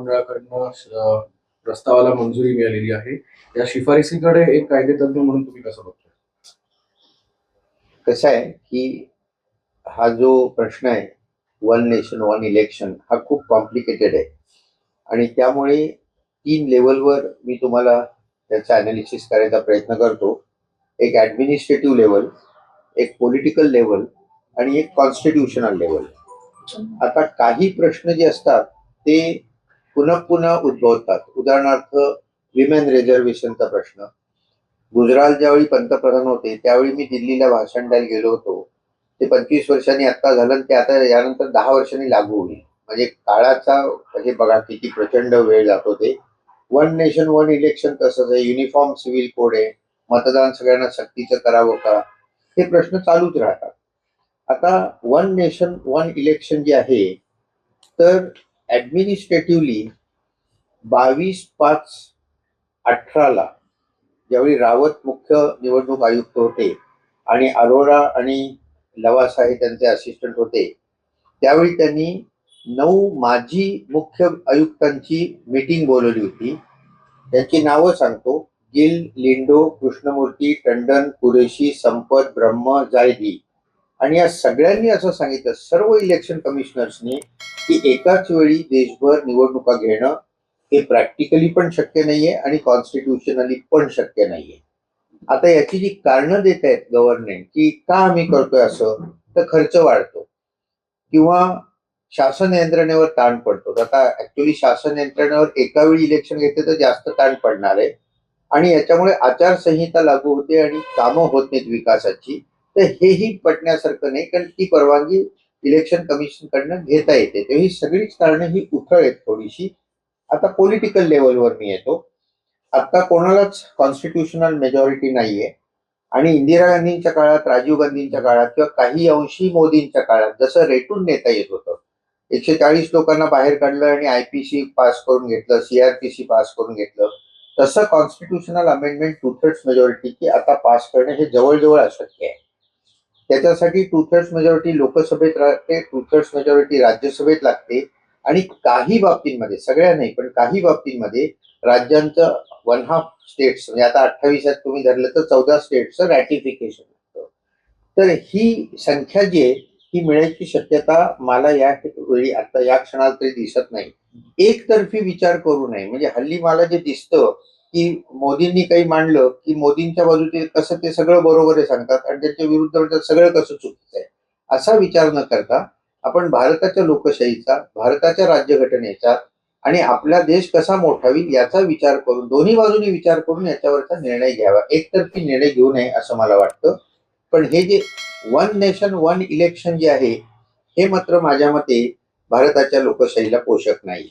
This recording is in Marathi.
मंत्रिमंडळाकडनं प्रस्तावाला मंजुरी मिळालेली आहे. या शिफारसीकडे एक कायदेतज्ञ म्हणून तुम्ही कसं बघता कसं आहे की हा जो प्रश्न आहे वन नेशन वन इलेक्शन हा खूप कॉम्प्लिकेटेड आहे. आणि त्यामुळे तीन लेवलवर मी तुम्हाला त्याचा अनालिसिस करायचा प्रयत्न करतो. एक ॲडमिनिस्ट्रेटिव्ह लेवल एक पॉलिटिकल लेवल आणि एक कॉन्स्टिट्युशनल लेवल आता काही प्रश्न जे असतात ते पुन्हा पुन्हा उद्भवतात. उदाहरणार्थ विमेन रिझर्वेशनचा प्रश्न. गुजराल ज्यावेळी पंतप्रधान होते त्यावेळी मी दिल्लीला भाषण द्यायला गेलो होतो. ते पंचवीस वर्षांनी आता झालं ते आता यानंतर दहा वर्षांनी लागू होईल. म्हणजे काळाचा म्हणजे बघा किती प्रचंड वेळ जातो ते वन नेशन वन इलेक्शन तसंच आहे. युनिफॉर्म सिव्हिल कोड आहे. मतदान सगळ्यांना सक्तीचं करावं का? हे प्रश्न चालूच राहतात. आता वन नेशन वन इलेक्शन जे आहे तर ॲडमिनिस्ट्रेटिव्हली बावीस पाच अठराला ज्यावेळी रावत मुख्य निवडणूक आयुक्त होते आणि अरोरा आणि लवासा हे त्यांचे असिस्टंट होते त्यावेळी त्यांनी नऊ माजी मुख्य आयुक्तांची मीटिंग बोलवली होती. त्यांची नावं सांगतो. गिल लिंडो कृष्णमूर्ती टंडन कुरेशी संपत ब्रह्म जायदी आणि या सगळ्यांनी असं सांगितलं सर्व इलेक्शन कमिशनर्सनी की एकाच वेळी देशभर निवडणुका घेणं हे प्रॅक्टिकली पण शक्य नाहीये आणि कॉन्स्टिट्युशनली पण शक्य नाहीये. आता याची जी कारणं देत आहेत गव्हर्नमेंट की का आम्ही करतोय असं तर खर्च वाढतो. किंवा शासन यंत्रणेवर ताण पडतो. आता ऍक्च्युली शासन यंत्रणेवर एका वेळी इलेक्शन घेते तर जास्त ताण पडणार आहे. आणि याच्यामुळे आचारसंहिता लागू होते आणि कामं होत नाहीत विकासाची. तर हेही पटण्यासारखं नाही कारण ती परवानगी इलेक्शन कमिशन कडनं घेता येते. तर ही सगळीच कारणं ही उथळ आहेत थोडीशी. आता पॉलिटिकल लेवलवर मी येतो. आता कोणालाच कॉन्स्टिट्युशनल मेजॉरिटी नाहीये. आणि इंदिरा गांधींच्या काळात राजीव गांधींच्या काळात किंवा काही अंशी मोदींच्या काळात जसं रेटून नेता येत होतं. एकशे चाळीस लोकांना बाहेर काढलं आणि आयपीसी पास करून घेतलं सीआरपीसी पास करून घेतलं तसं कॉन्स्टिट्युशनल अमेंडमेंट टू थर्ड्स मेजॉरिटीची आता पास करणे हे जवळजवळ अशक्य आहे. त्याच्यासाठी टू थर्ड्स मेजॉरिटी लोकसभेत लागते टू थर्ड्स मेजॉरिटी राज्यसभेत लागते. आणि काही बाबतींमध्ये सगळ्या नाही पण काही बाबतींमध्ये राज्यांचं वन हाफ स्टेट्स म्हणजे आता अठ्ठावीसात तुम्ही धरलं तर चौदा स्टेट्सचं रॅटिफिकेशन लागतं. तर ही संख्या जी आहे ही मिळायची शक्यता मला या वेळी आता या क्षणाला तरी दिसत नाही. एकतर्फी विचार करू नये. म्हणजे हल्ली मला जे दिसतं की मोदींनी काही मांडलं की मोदींच्या बाजूचे कसं ते सगळं बरोबर आहे सांगतात आणि त्याच्या विरुद्ध म्हणतात सगळं कसं चुकीचं आहे. असा विचार न करता आपण भारताच्या लोकशाहीचा भारताच्या राज्यघटनेचा आणि आपला देश कसा मोठा होईल याचा विचार करून दोन्ही बाजूनी विचार करून याच्यावरचा निर्णय घ्यावा. एकतर्फी निर्णय घेऊ नये असं मला वाटतं. पण हे जे वन नेशन वन इलेक्शन जे आहे हे मात्र माझ्या मते भारताच्या लोकशाहीला पोषक नाही